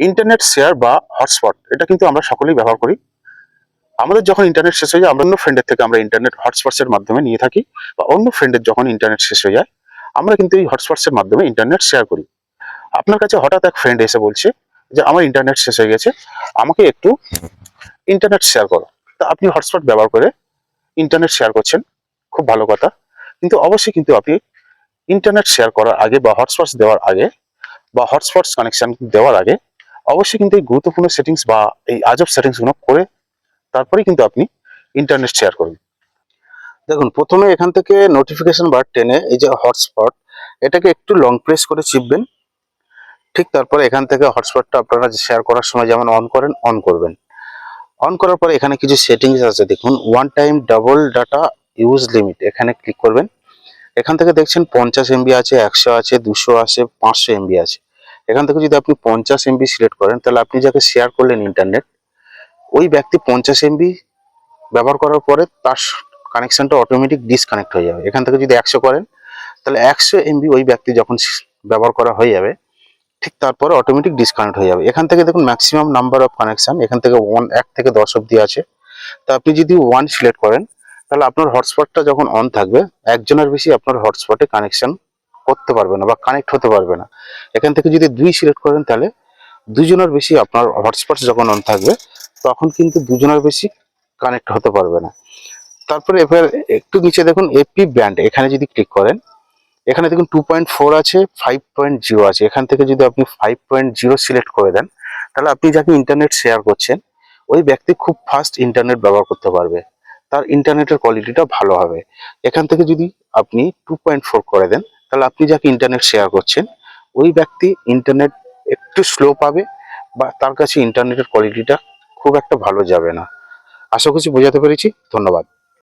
Internet share বা hotspot এটা কিন্তু আমরা সকলেই ব্যবহার করি। আমাদের যখন ইন্টারনেট শেষ হয়ে যায়, আমরা অন্য ফ্রেন্ডের থেকে আমরা ইন্টারনেট হটস্পটস এর মাধ্যমে নিয়ে থাকি বা অন্য ফ্রেন্ডের যখন ইন্টারনেট শেষ হয়ে যায়, আমরা কিন্তু এই হটস্পটস এর মাধ্যমে ইন্টারনেট শেয়ার করি। আপনার কাছে হঠাৎ এক ফ্রেন্ড এসে বলছে যে, আমার ইন্টারনেট শেষ হয়ে গেছে, আমাকে একটু ইন্টারনেট শেয়ার করো। তা আপনি হটস্পট ব্যবহার করে ইন্টারনেট শেয়ার করছেন, খুব ভালো কথা। কিন্তু অবশ্যই কিন্তু আপনি ইন্টারনেট শেয়ার করার আগে বা হটস্পটস দেওয়ার আগে বা হটস্পটস কানেকশন দেওয়ার আগে অবশ্যই কিন্তু এই গুরুত্বপূর্ণ সেটিংস বা এই আজব সেটিংসগুলো করে তারপরেই কিন্তু আপনি ইন্টারনেট শেয়ার করুন। দেখুন, প্রথমে এখান থেকে নোটিফিকেশন বার টেনে এই যে হটস্পট এটাকে একটু লং প্রেস করে চিপবেন। ঠিক তারপরে এখান থেকে হটস্পটটা আপনারা শেয়ার করার সময় যেমন অন করেন অন করবেন। অন করার পরে এখানে কিছু সেটিংস আছে। দেখুন one time double data use limit এখানে ক্লিক করবেন। এখান থেকে দেখছেন পঞ্চাশ এমবি আছে, একশো আছে, দুশো আছে, পাঁচশো এমবি আছে। এখান থেকে যদি আপনি পঞ্চাশ এমবি সিলেক্ট করেন, তাহলে আপনি যাকে শেয়ার করলেন ইন্টারনেট ওই ব্যক্তি পঞ্চাশ এমবি ব্যবহার করার পরে তার কানেকশানটা অটোমেটিক ডিসকানেক্ট হয়ে যাবে। এখান থেকে যদি একশো করেন, তাহলে একশো এমবি ওই ব্যক্তি যখন ব্যবহার করা হয়ে যাবে, ঠিক তারপরে অটোমেটিক ডিসকানেক্ট হয়ে যাবে। এখান থেকে দেখুন ম্যাক্সিমাম নাম্বার অফ কানেকশান এখান থেকে ওয়ান এক থেকে দশ অব্দি আছে। তা আপনি যদি ওয়ান সিলেক্ট করেন, তাহলে আপনার হটস্পটটা যখন অন থাকবে, একজনের বেশি আপনার হটস্পটে কানেকশন করতে পারবে না বা কানেক্ট হতে পারবে না। এখান থেকে যদি দুই সিলেক্ট করেন, তাহলে দুজনের বেশি আপনার হটস্পট যখন অন থাকবে, তখন কিন্তু দুজনের বেশি কানেক্ট হতে পারবে না। তারপরে এবার একটু নিচে দেখুন এপি ব্যান্ড এখানে যদি ক্লিক করেন, এখানে দেখুন টু পয়েন্ট ফোর আছে ফাইভ পয়েন্ট জিরো আছে। এখান থেকে যদি আপনি ফাইভ পয়েন্ট জিরো সিলেক্ট করে দেন, তাহলে আপনি যাকে ইন্টারনেট শেয়ার করছেন, ওই ব্যক্তি খুব ফাস্ট ইন্টারনেট ব্যবহার করতে পারবে। তার ইন্টারনেটের কোয়ালিটিটা ভালো হবে। এখান থেকে যদি আপনি টু পয়েন্ট ফোর করে দেন তাহলে আপনি যাকে ইন্টারনেট শেয়ার করছেন, ওই ব্যক্তি ইন্টারনেট একটু স্লো পাবে বা তার কাছে ইন্টারনেটের কোয়ালিটিটা খুব একটা ভালো যাবে না। আশা করছি বোঝাতে পেরেছি। ধন্যবাদ।